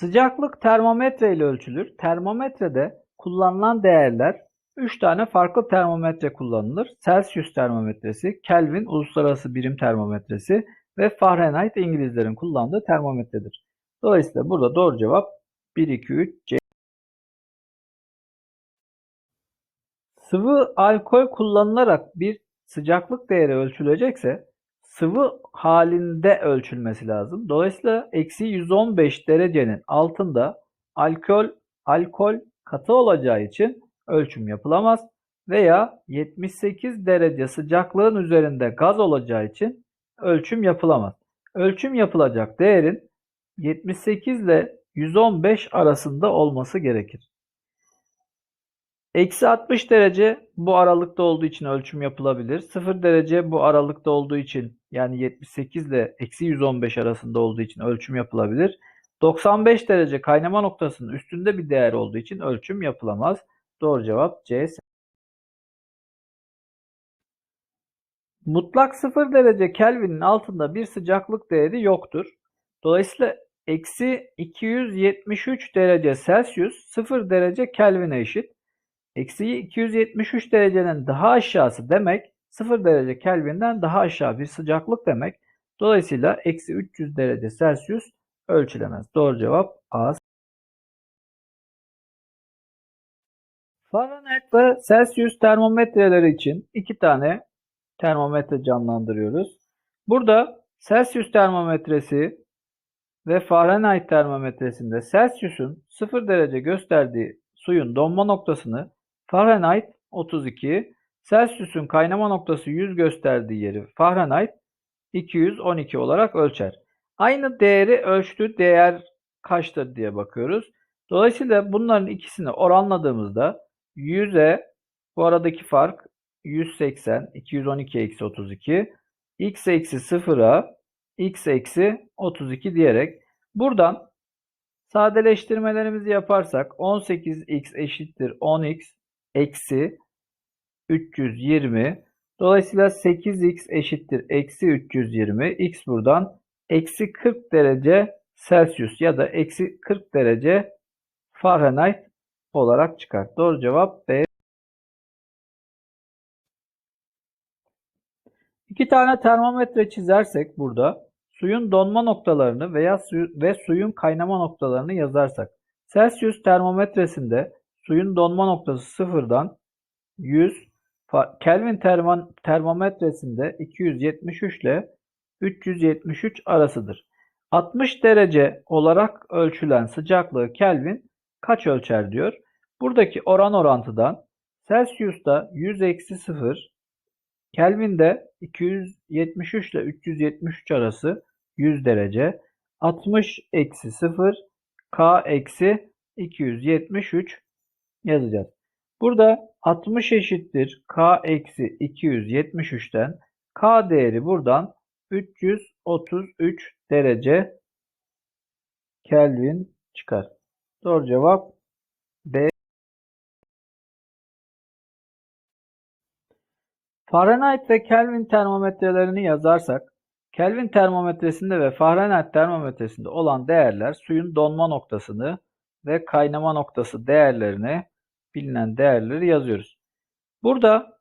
Sıcaklık termometre ile ölçülür. Termometrede kullanılan değerler 3 tane farklı termometre kullanılır. Celsius termometresi, Kelvin uluslararası birim termometresi ve Fahrenheit İngilizlerin kullandığı termometredir. Dolayısıyla burada doğru cevap 1, 2, 3, C. Sıvı alkol kullanılarak bir sıcaklık değeri ölçülecekse sıvı halinde ölçülmesi lazım. Dolayısıyla eksi 115 derecenin altında alkol alkol katı olacağı için ölçüm yapılamaz veya 78 derece sıcaklığın üzerinde gaz olacağı için ölçüm yapılamaz. Ölçüm yapılacak değerin 78 ile 115 arasında olması gerekir. Eksi 60 derece bu aralıkta olduğu için ölçüm yapılabilir. 0 derece bu aralıkta olduğu için yani 78 ile eksi 115 arasında olduğu için ölçüm yapılabilir. 95 derece kaynama noktasının üstünde bir değer olduğu için ölçüm yapılamaz. Doğru cevap C. Mutlak 0 derece Kelvin'in altında bir sıcaklık değeri yoktur. Dolayısıyla eksi 273 derece Celsius 0 derece Kelvin'e eşit. Eksi 273 derecenin daha aşağısı demek 0 derece Kelvin'den daha aşağı bir sıcaklık demek. Dolayısıyla eksi 300 derece Celsius ölçülemez. Doğru cevap A. Fahrenheit ve Celsius termometreleri için iki tane termometre canlandırıyoruz. Burada Celsius termometresi ve Fahrenheit termometresinde Celsius'un 0 derece gösterdiği suyun donma noktasını Fahrenheit 32, Celsius'un kaynama noktası 100 gösterdiği yeri Fahrenheit 212 olarak ölçer. Aynı değeri ölçtüğü değer kaçtır diye bakıyoruz. Dolayısıyla bunların ikisini oranladığımızda 100'e bu aradaki fark 180, 212 eksi 32, x eksi 0'a x eksi 32 diyerek buradan sadeleştirmelerimizi yaparsak 18x eşittir 10x eksi 320. Dolayısıyla 8x eşittir eksi 320. x buradan eksi 40 derece Celsius ya da eksi 40 derece Fahrenheit olarak çıkar. Doğru cevap B. İki tane termometre çizersek burada suyun donma noktalarını veya su ve suyun kaynama noktalarını yazarsak Celsius termometresinde suyun donma noktası sıfırdan 100 Kelvin termo termometresinde 273 ile 373 arasıdır. 60 derece olarak ölçülen sıcaklığı Kelvin kaç ölçer diyor. Buradaki oran orantıdan Celsius'ta 100 eksi 0, Kelvin'de 273 ile 373 arası 100 derece, 60 eksi 0, K eksi 273 yazacağız. Burada 60 eşittir K eksi 273'ten K değeri buradan 333 derece Kelvin çıkar. Doğru cevap B. Fahrenheit ve Kelvin termometrelerini yazarsak, Kelvin termometresinde ve Fahrenheit termometresinde olan değerler suyun donma noktasını ve kaynama noktası değerlerini bilinen değerleri yazıyoruz. Burada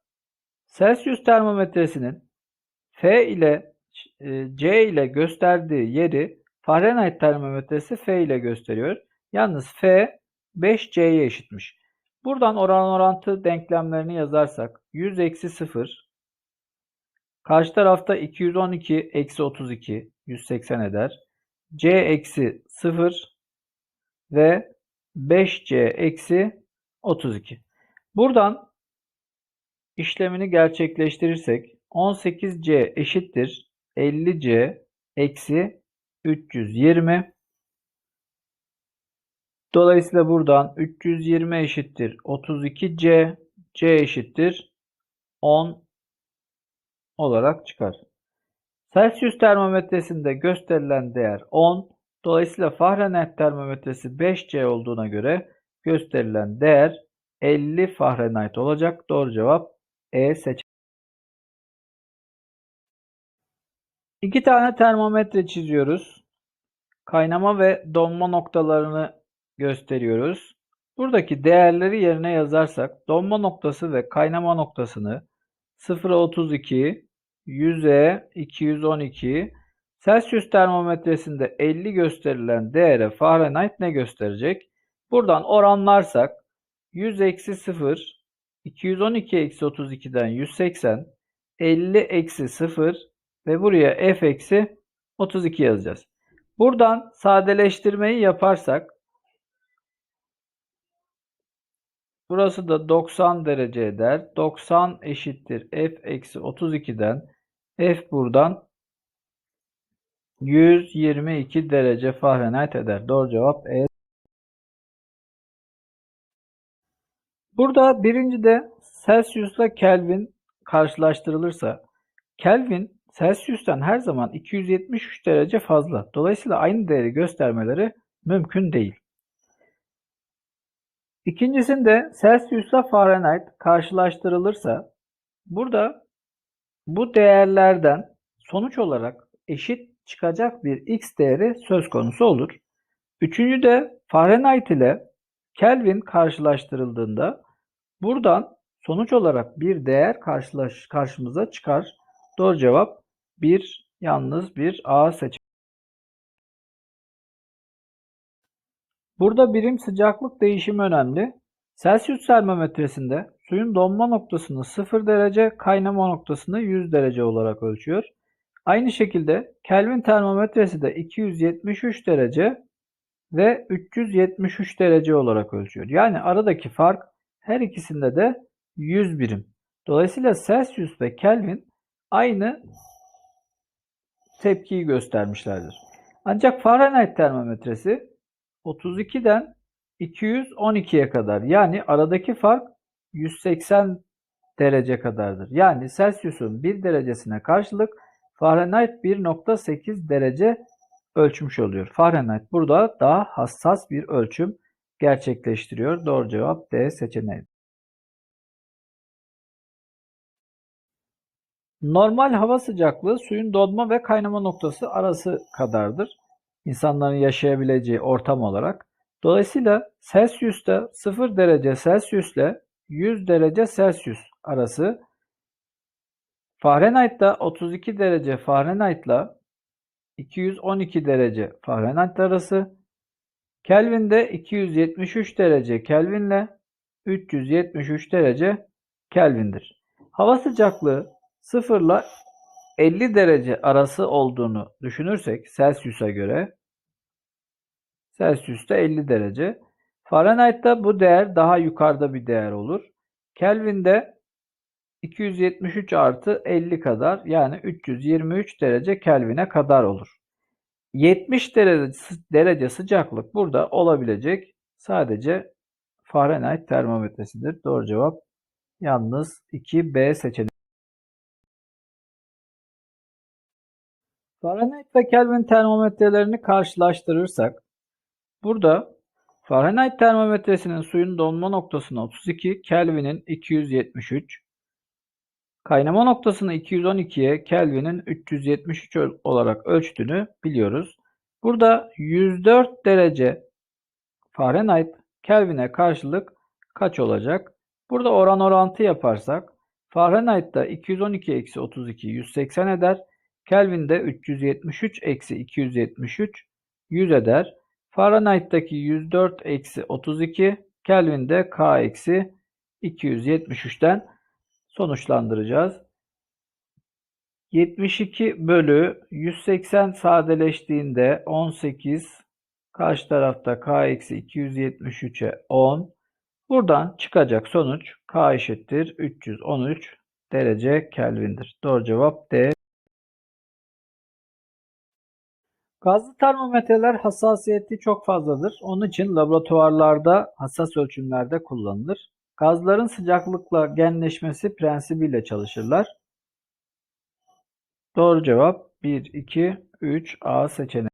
Celsius termometresinin F ile e, C ile gösterdiği yeri Fahrenheit termometresi F ile gösteriyor. Yalnız F 5C'ye eşitmiş. Buradan oran orantı denklemlerini yazarsak 100 eksi 0 karşı tarafta 212 eksi 32 180 eder. C eksi 0 ve 5C eksi 32. Buradan işlemini gerçekleştirirsek 18C eşittir 50C eksi 320 Dolayısıyla buradan 320 eşittir 32C, C eşittir 10 olarak çıkar. Celsius termometresinde gösterilen değer 10. Dolayısıyla Fahrenheit termometresi 5C olduğuna göre gösterilen değer 50 Fahrenheit olacak. Doğru cevap E seçeneği. İki tane termometre çiziyoruz. kaynama ve donma noktalarını gösteriyoruz. Buradaki değerleri yerine yazarsak donma noktası ve kaynama noktasını 0'a 32, 100'e 212, Celsius termometresinde 50 gösterilen değere Fahrenheit ne gösterecek? Buradan oranlarsak 100 eksi 0, 212 eksi 32'den 180, 50 eksi 0 ve buraya f eksi 32 yazacağız. Buradan sadeleştirmeyi yaparsak burası da 90 derece eder. 90 eşittir f eksi 32'den f buradan 122 derece Fahrenheit eder. Doğru cevap E. Burada birincide Celsius'la Kelvin karşılaştırılırsa Kelvin Celsius'tan her zaman 273 derece fazla. Dolayısıyla aynı değeri göstermeleri mümkün değil. İkincisinde Celsius'la Fahrenheit karşılaştırılırsa burada bu değerlerden sonuç olarak eşit çıkacak bir x değeri söz konusu olur. Üçüncü de Fahrenheit ile Kelvin karşılaştırıldığında buradan sonuç olarak bir değer karşılaş, karşımıza çıkar. Doğru cevap 1 yalnız bir A seçeneği. Burada birim sıcaklık değişimi önemli. Celsius termometresinde suyun donma noktasını 0 derece, kaynama noktasını 100 derece olarak ölçüyor. Aynı şekilde Kelvin termometresi de 273 derece ve 373 derece olarak ölçüyor. Yani aradaki fark her ikisinde de 100 birim. Dolayısıyla Celsius ve Kelvin aynı tepkiyi göstermişlerdir. Ancak Fahrenheit termometresi 32'den 212'ye kadar yani aradaki fark 180 derece kadardır. Yani Celsius'un 1 derecesine karşılık Fahrenheit 1.8 derece ölçmüş oluyor. Fahrenheit burada daha hassas bir ölçüm gerçekleştiriyor. Doğru cevap D seçeneği. Normal hava sıcaklığı suyun donma ve kaynama noktası arası kadardır. İnsanların yaşayabileceği ortam olarak. Dolayısıyla Celsius'ta 0 derece Celsius ile 100 derece Celsius arası Fahrenheit'ta 32 derece Fahrenheit ile 212 derece Fahrenheit arası, Kelvin'de 273 derece Kelvin ile 373 derece Kelvin'dir. Hava sıcaklığı 0 ile 50 derece arası olduğunu düşünürsek Celsius'a göre Celsius'ta 50 derece. Fahrenheit'ta bu değer daha yukarıda bir değer olur. Kelvin'de 273 artı 50 kadar yani 323 derece Kelvin'e kadar olur. 70 derece, derece sıcaklık burada olabilecek sadece Fahrenheit termometresidir. Doğru cevap yalnız 2B seçeneği. Fahrenheit ve Kelvin termometrelerini karşılaştırırsak burada Fahrenheit termometresinin suyun donma noktasına 32, Kelvin'in 273, Kaynama noktasını 212'ye Kelvin'in 373 olarak ölçtüğünü biliyoruz. Burada 104 derece Fahrenheit Kelvin'e karşılık kaç olacak? Burada oran orantı yaparsak Fahrenheit'ta 212 eksi 32 180 eder. Kelvin'de 373 eksi 273 100 eder. Fahrenheit'taki 104 eksi 32 Kelvin'de K eksi 273'ten sonuçlandıracağız. 72 bölü 180 sadeleştiğinde 18 karşı tarafta k eksi 273'e 10 buradan çıkacak sonuç k eşittir 313 derece Kelvin'dir. Doğru cevap D. Gazlı termometreler hassasiyeti çok fazladır. Onun için laboratuvarlarda hassas ölçümlerde kullanılır. Gazların sıcaklıkla genleşmesi prensibiyle çalışırlar. Doğru cevap 1, 2, 3 A seçeneği.